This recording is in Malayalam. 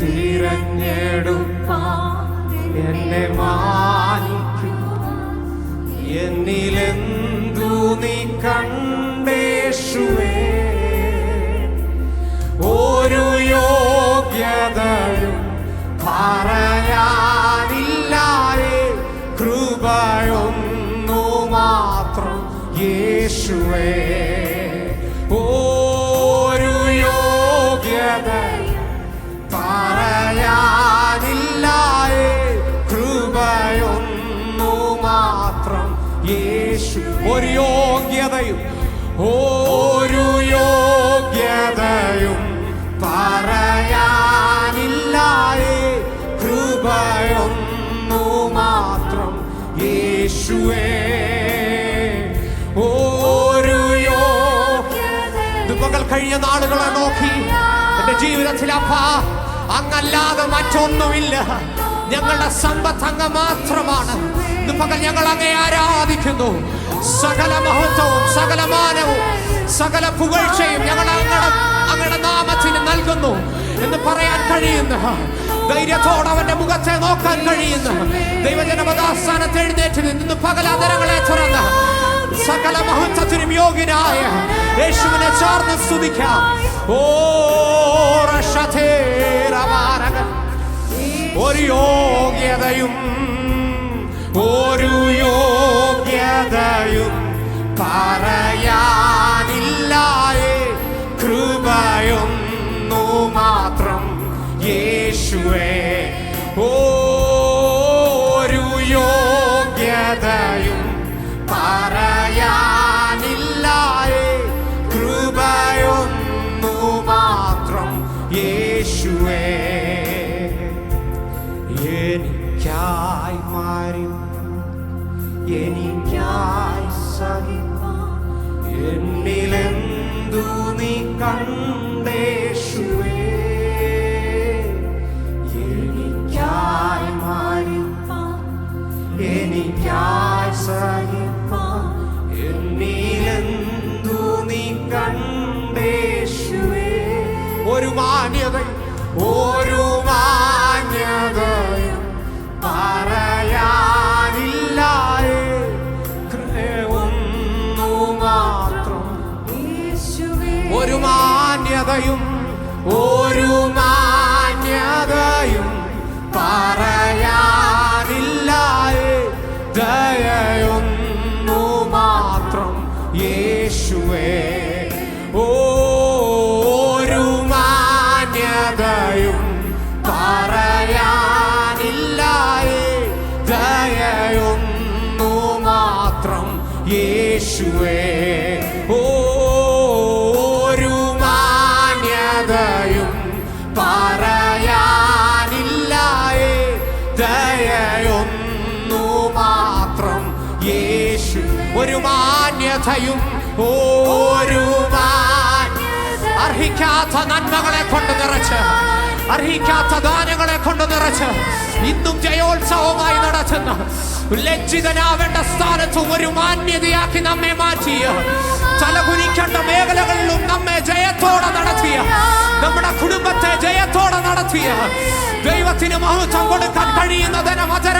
തിരഞ്ഞെടുപ്പാൻ എന്നെ മാനിക്കൂ. എന്നിലെന്തു നീ കണ്ടേഷുവേ ഒരു യോഗ്യതയും പറയാനില്ലാതെ കൃപയൊന്നു മാത്രം യേശുവേ. ഒരു യോഗ്യതയും യേശു ഒരു യോഗ്യതയും ഒരു യോഗ്യതയും പറയാനില്ലേ കൃപയൊന്നു മാത്രം യേശുവേ. ഒരു ഇത് കഴിഞ്ഞ നാളുകളെ നോക്കി. എന്റെ ജീവിതത്തിൽ അപ്പാ അങ്ങല്ലാതെ മറ്റൊന്നുമില്ല. ഞങ്ങളുടെ സമ്പത്ത് അങ്ങ് മാത്രമാണ് പകൽ ഞങ്ങൾ അങ്ങേ ആരാധിക്കുന്നു. സകല മഹത്വവും സകല മാനവും സകല പുകഴ്ചയും ഞങ്ങൾ അങ്ങടെ അങ്ങടെ നാമത്തിന് നൽകുന്നു. എന്ന് പറയാൻ കഴിയുന്ന. ധൈര്യത്തോടെ അവന്റെ മുഖത്തെ നോക്കാൻ കഴിയുന്ന. ദൈവജനപദാസ്ഥാനത്ത് എഴുന്നേറ്റ് നിന്ന് പകൽ അതരങ്ങളെ തുറന്ന് സകല മഹത്വത്തിനും യോഗ്യനായ യേശുവിനെ ചേർന്ന് സ്തുതിക്കാം. ഓ റഷധേരവാരകൻ. ഒരു യോഗ്യതയും ഒരു യോഗ്യതയും പറയാനില്ലായേ കൃപയൊന്നു മാത്രം യേശുവേ. ഒരു എനിക്കായി സഹിപ്പാൻ എന്നിലെന്തു നീ കണ്ടേശുവേ? എനിക്കായി മാറിപ്പാൻ എനിക്കായി സഹിപ്പാൻ എന്നിലെന്തു നീ കണ്ടേശുവേ? ഒരു മാന്യത ഒരു മാന്യതയും ഒരു മാന്യതയും പറയാനില്ല. ദയൊന്നു മാത്രം യേശുവേ. ഒരു മാന്യതയും പറയാനില്ല. ദയൊന്നു മാത്രം യേശുവേ. ദയൊന്നു മാത്രം യേശു ഒരു മാന്യതയും ഒരു അർഹിക്കാത്ത നന്മകളെ കൊണ്ട് നിറച്ച് അർഹിക്കാത്ത ദാനങ്ങളെ കൊണ്ട് നിറച്ച് ഇന്നും ജയോത്സവമായി നടത്തുന്ന. ലജ്ജിതനാവേണ്ട സ്ഥാനത്തും ഒരു മാന്യതയാക്കി നമ്മെ മാറ്റിയ തലകുനിക്കേണ്ട മേഖലകളിലും നമ്മെ ജയത്തോടെ നടത്തിയ നമ്മുടെ കുടുംബത്തെ ജയത്തോടെ നടത്തിയ ദൈവത്തിന് മഹത്വം കൊടുക്കാൻ കഴിയുന്നതിന് ധനവചനങ്ങളെ